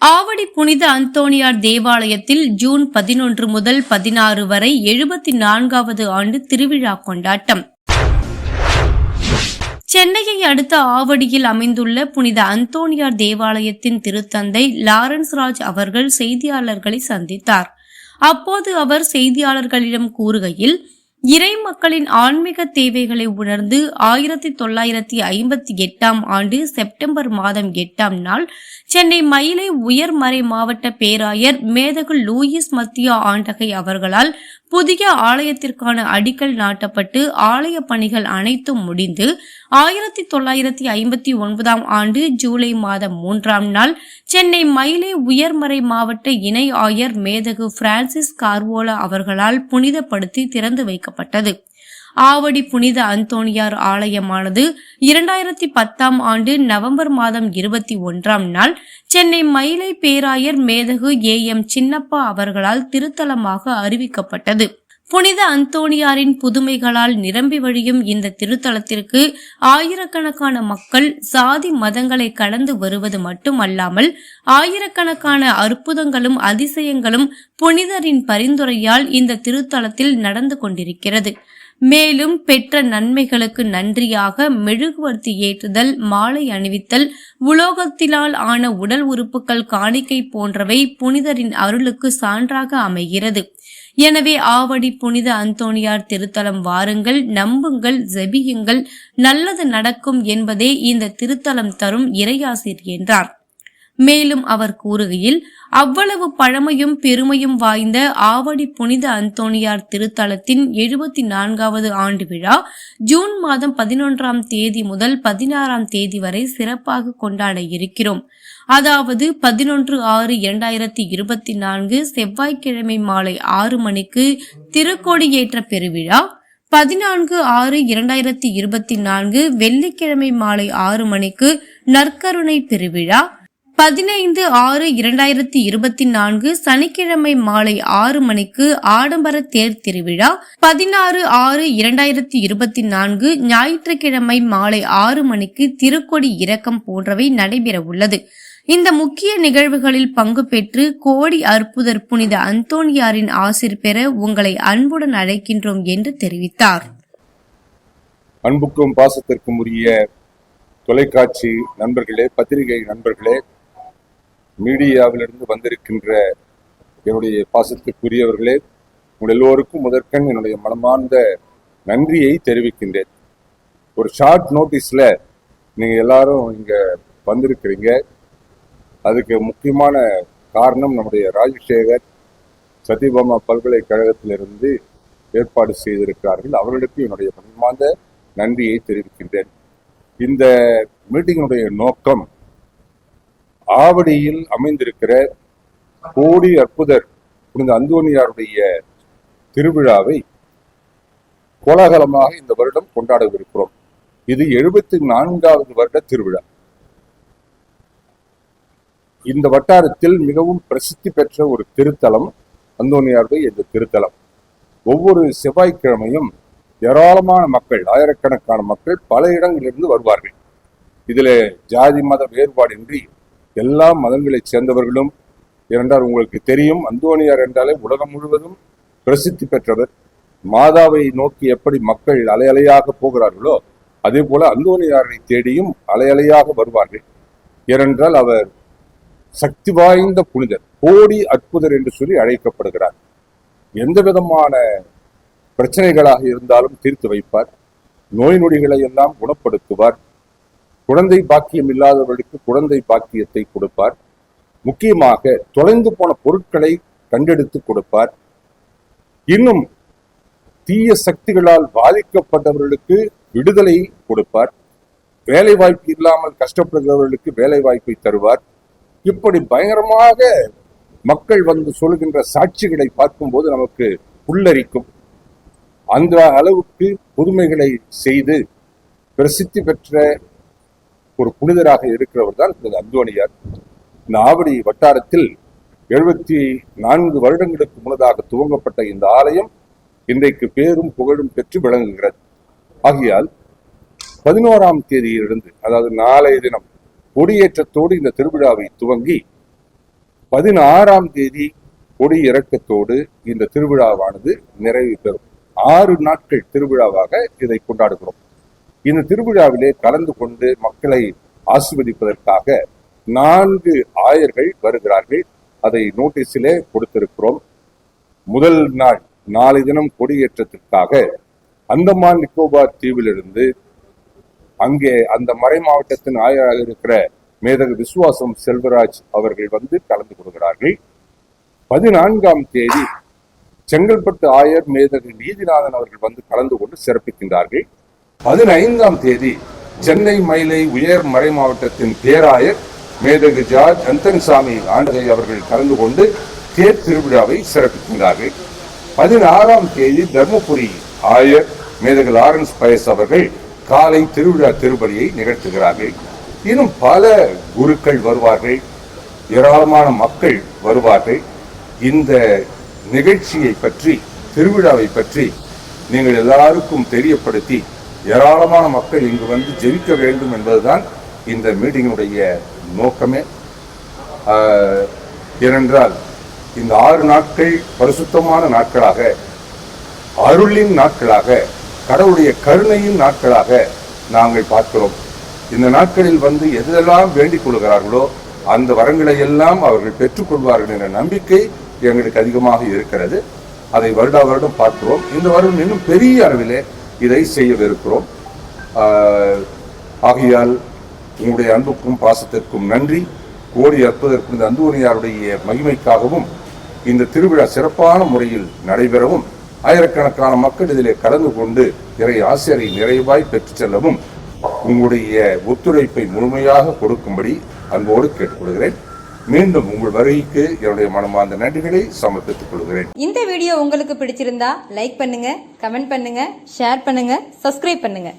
ஆவடி புனித அந்தோணியார் தேவாலயத்தில் ஜூன் பதினொன்று முதல் பதினாறு வரை எழுபத்தி நான்காவது ஆண்டு திருவிழா கொண்டாட்டம். சென்னையை அடுத்த ஆவடியில் அமைந்துள்ள புனித அந்தோணியார் தேவாலயத்தின் திருத்தந்தை லாரன்ஸ் ராஜ் அவர்கள் செய்தியாளர்களை சந்தித்தார். அப்போது அவர் செய்தியாளர்களிடம் கூறுகையில் இறை மக்களின் ஆன்மீக தேவைகளை உணர்ந்து ஆயிரத்தி தொள்ளாயிரத்தி ஐம்பத்தி எட்டாம் ஆண்டு செப்டம்பர் மாதம் எட்டாம் நாள் சென்னை மயிலை உயர்மறை மாவட்ட பேராயர் மேதகு லூயிஸ் மத்தியா ஆண்டகை அவர்களால் புதிய ஆலயத்திற்கான அடிக்கல் நாட்டப்பட்டு ஆலய பணிகள் அனைத்தும் முடிந்து ஆயிரத்தி தொள்ளாயிரத்தி ஐம்பத்தி ஒன்பதாம் ஆண்டு ஜூலை மாதம் மூன்றாம் நாள் சென்னை மயிலை உயர்மறை மாவட்ட இணை ஆயர் மேதகு பிரான்சிஸ் கார்வோலா அவர்களால் புனிதப்படுத்தி திறந்து வைக்கப்பட்டது ஆவடி புனித அந்தோணியார் ஆலயமானது இரண்டாயிரத்தி பத்தாம் ஆண்டு நவம்பர் மாதம் இருபத்தி ஒன்றாம் நாள் சென்னை மயிலை பேராயர் மேதகு ஏ எம் சின்னப்பா அவர்களால் திருத்தலமாக அறிவிக்கப்பட்டது. புனித அந்தோணியாரின் புதுமைகளால் நிரம்பி வழியும் இந்த திருத்தலத்திற்கு ஆயிரக்கணக்கான மக்கள் சாதி மதங்களை கடந்து வருவது மட்டுமல்லாமல் ஆயிரக்கணக்கான அற்புதங்களும் அதிசயங்களும் புனிதரின் பரிந்துரையால் இந்த திருத்தலத்தில் நடந்து கொண்டிருக்கிறது. மேலும் பெற்ற நன்மைகளுக்கு நன்றியாக மெழுகுவர்த்தி ஏற்றுதல் மாலை அணிவித்தல் உலோகத்திலால் ஆன உடல் உறுப்புகள் காணிக்கை போன்றவை புனிதரின் அருளுக்கு சான்றாக அமைகிறது. எனவே ஆவடி புனித அந்தோணியார் திருத்தலம் வாருங்கள் நம்புங்கள் ஜெபியுங்கள் நல்லது நடக்கும் என்பதே இந்த திருத்தலம் தரும் இறையாசிர் என்றார். மேலும் அவர் கூறுகையில் அவ்வளவு பழமையும் பெருமையும் வாய்ந்த ஆவடி புனித அந்தோணியார் திருத்தலத்தின் எழுபத்தி நான்காவது ஆண்டு விழா ஜூன் மாதம் பதினொன்றாம் தேதி முதல் பதினாறாம் தேதி வரை சிறப்பாக கொண்டாட இருக்கிறோம். அதாவது பதினொன்று ஆறு இரண்டாயிரத்தி இருபத்தி நான்கு செவ்வாய்க்கிழமை மாலை ஆறு மணிக்கு திருக்கோடியேற்ற பெருவிழா பதினான்கு ஆறு இரண்டாயிரத்தி இருபத்தி நான்கு வெள்ளிக்கிழமை மாலை ஆறு மணிக்கு நற்கருணை பெருவிழா பதினைந்து ஆறு இரண்டாயிரத்தி இருபத்தி நான்கு சனிக்கிழமை மாலை ஆறு மணிக்கு ஆடம்பர தேர் திருவிழா. பதினாறு ஆறு இரண்டாயிரத்தி இருபத்தி நான்கு ஞாயிற்றுக்கிழமை மாலை ஆறு மணிக்கு திருக்கொடி இறக்கம் போன்றவை நடைபெற உள்ளது இந்த முக்கிய நிகழ்வுகளில் பங்கு பெற்று கோடி அற்புதர் புனித அந்தோனியாரின் ஆசிர் பெற உங்களை அன்புடன் அழைக்கின்றோம் என்று தெரிவித்தார். அன்புக்கும் பாசத்திற்கும் உரிய தொலைக்காட்சி நண்பர்களே பத்திரிகை நண்பர்களே மீடியாவிலிருந்து வந்திருக்கின்ற என்னுடைய பாசத்துக்குரியவர்களே உங்கள் எல்லோருக்கும் முதற்கண் என்னுடைய மனமார்ந்த நன்றியை தெரிவிக்கின்றேன். ஒரு ஷார்ட் நோட்டீஸில் நீங்கள் எல்லாரும் இங்கே வந்திருக்கிறீங்க. அதுக்கு முக்கியமான காரணம் நம்முடைய ராஜசேகர் சத்யபாமா பல்கலைக்கழகத்திலிருந்து ஏற்பாடு செய்திருக்கிறார்கள். அவர்களுக்கு என்னுடைய மனமார்ந்த நன்றியை தெரிவிக்கின்றேன். இந்த மீட்டிங்கினுடைய நோக்கம் ஆவடியில் அமைந்திருக்கிற கோடி அற்புதர் புனித அந்தோனியாருடைய திருவிழாவை கோலாகலமாக இந்த வருடம் கொண்டாடவிருக்கிறோம். இது எழுபத்தி நான்காவது வருட திருவிழா. இந்த வட்டாரத்தில் மிகவும் பிரசித்தி பெற்ற ஒரு திருத்தலம் அந்தோனியாருடைய இந்த திருத்தலம். ஒவ்வொரு செவ்வாய்க்கிழமையும் ஏராளமான மக்கள் ஆயிரக்கணக்கான மக்கள் பல இடங்களிலிருந்து வருவார்கள். இதில் ஜாதி மத வேறுபாடின்றி எல்லா மதங்களைச் சேர்ந்தவர்களும் இரண்டால் உங்களுக்கு தெரியும் அந்தோனியார் என்றாலே உலகம் முழுவதும் பிரசித்தி பெற்றவர். மாதாவை நோக்கி எப்படி மக்கள் அலையலையாக போகிறார்களோ அதே போல அந்தோனியாரை தேடியும் அலையலையாக வருவார்கள். ஏனென்றால் அவர் சக்தி வாய்ந்த புனிதர் கோடி அற்புதர் என்று சொல்லி அழைக்கப்படுகிறார். எந்த விதமான பிரச்சனைகளாக இருந்தாலும் தீர்த்து வைப்பார் நோய் நொடிகளை எல்லாம் குணப்படுத்துவார். குழந்தை பாக்கியம் இல்லாதவர்களுக்கு குழந்தை பாக்கியத்தை கொடுப்பார். முக்கியமாக தொலைந்து போன பொருட்களை கண்டெடுத்து கொடுப்பார். இன்னும் தீய சக்திகளால் பாதிக்கப்பட்டவர்களுக்கு விடுதலை கொடுப்பார். வேலை வாய்ப்பு இல்லாமல் கஷ்டப்படுகிறவர்களுக்கு வேலை வாய்ப்பை தருவார். இப்படி பயங்கரமாக மக்கள் வந்து சொல்கின்ற சாட்சிகளை பார்க்கும்போது நமக்கு புல்லரிக்கும். அந்த அளவுக்கு புதுமைகளை செய்து பிரசித்தி பெற்ற ஒரு புனிதராக இருக்கிறவர் தான் திரு அந்தோணியார். இந்த ஆவடி வட்டாரத்தில் எழுபத்தி நான்கு வருடங்களுக்கு முன்னதாக துவங்கப்பட்ட இந்த ஆலயம் இன்றைக்கு பேரும் புகழும் பெற்று விளங்குகிறது. ஆகையால் பதினோராம் தேதியிலிருந்து அதாவது நாளைய தினம் கொடியேற்றத்தோடு இந்த திருவிழாவை துவங்கி பதினாறாம் தேதி கொடி இறக்கத்தோடு இந்த திருவிழாவானது நிறைவு பெறும். ஆறு நாட்கள் திருவிழாவாக இதை கொண்டாடுகிறோம். இந்த திருவிழாவிலே கலந்து கொண்டு மக்களை ஆசிர்வதிப்பதற்காக நான்கு ஆயர்கள் வருகிறார்கள். அதை நோட்டீஸிலே கொடுத்திருக்கிறோம். முதல் நாள் நாளை தினம் கொடியேற்றத்திற்காக அந்தமான் நிக்கோபார் தீவிலிருந்து அங்கே அந்த மறை மாவட்டத்தின் ஆயராக இருக்கிற மேதகு விசுவாசம் செல்வராஜ் அவர்கள் வந்து கலந்து கொள்கிறார்கள். பதினான்காம் தேதி செங்கல்பட்டு ஆயர் மேதகு நீதிநாதன் அவர்கள் வந்து கலந்து கொண்டு சிறப்பிக்கின்றார்கள். பதினைந்தாம் தேதி சென்னை மயிலை உயர் மறை மாவட்டத்தின் பேராயர் மேதகு ஜார்ஜ் அந்தன்சாமி ஆண்டகை அவர்கள் கலந்து கொண்டு தேர் திருவிழாவை சிறப்பிக்கின்றார்கள். பதினாறாம் தேதி தர்மபுரி ஆயர் மேதகு லாரன்ஸ் பயஸ் அவர்கள் காலை திருவிழா திருப்பலியை நிகழ்த்துகிறார்கள். இன்னும் பல குருக்கள் வருவார்கள். ஏராளமான மக்கள் வருவார்கள். இந்த நிகழ்ச்சியை பற்றி திருவிழாவை பற்றி நீங்கள் எல்லாருக்கும் தெரியப்படுத்தி ஏராளமான மக்கள் இங்கு வந்து ஜெயிக்க வேண்டும் என்பதுதான் இந்த மீட்டிங்கினுடைய நோக்கமே. ஆஹ், ஏனென்றால் இந்த ஆறு நாட்கள் பரிசுத்தமான நாட்களாக அருளின் நாட்களாக கடவுளுடைய கருணையின் நாட்களாக நாங்கள் பார்க்கிறோம். இந்த நாட்களில் வந்து எதெல்லாம் வேண்டிக் கொள்கிறார்களோ அந்த வரங்களை எல்லாம் அவர்கள் பெற்றுக்கொள்வார்கள் என்ற நம்பிக்கை எங்களுக்கு அதிகமாக இருக்கிறது. அதை வருடா வருடம் பார்க்கிறோம். இந்த வருடம் இன்னும் பெரிய அளவிலே இதை செய்யவிருக்கிறோம். ஆகையால் உங்களுடைய அன்புக்கும் பாசத்திற்கும் நன்றி. கோடி அற்புதற்கு இந்த அந்தோனியாருடைய மகிமைக்காகவும் இந்த திருவிழா சிறப்பான முறையில் நடைபெறவும் ஆயிரக்கணக்கான மக்கள் இதிலே கலந்து கொண்டு இறை ஆசிரியரை நிறைவாய் பெற்றுச் செல்லவும் உங்களுடைய ஒத்துழைப்பை முழுமையாக கொடுக்கும்படி அன்போடு கேட்டுக்கொள்கிறேன். மீண்டும் உங்கள் வருகைக்கு என்னுடைய மனமார்ந்த நன்றிகளை சமர்ப்பித்துக் கொள்கிறேன். இந்த வீடியோ உங்களுக்கு பிடிச்சிருந்தா லைக் பண்ணுங்க கமெண்ட் பண்ணுங்க ஷேர் பண்ணுங்க சப்ஸ்கிரைப் பண்ணுங்க.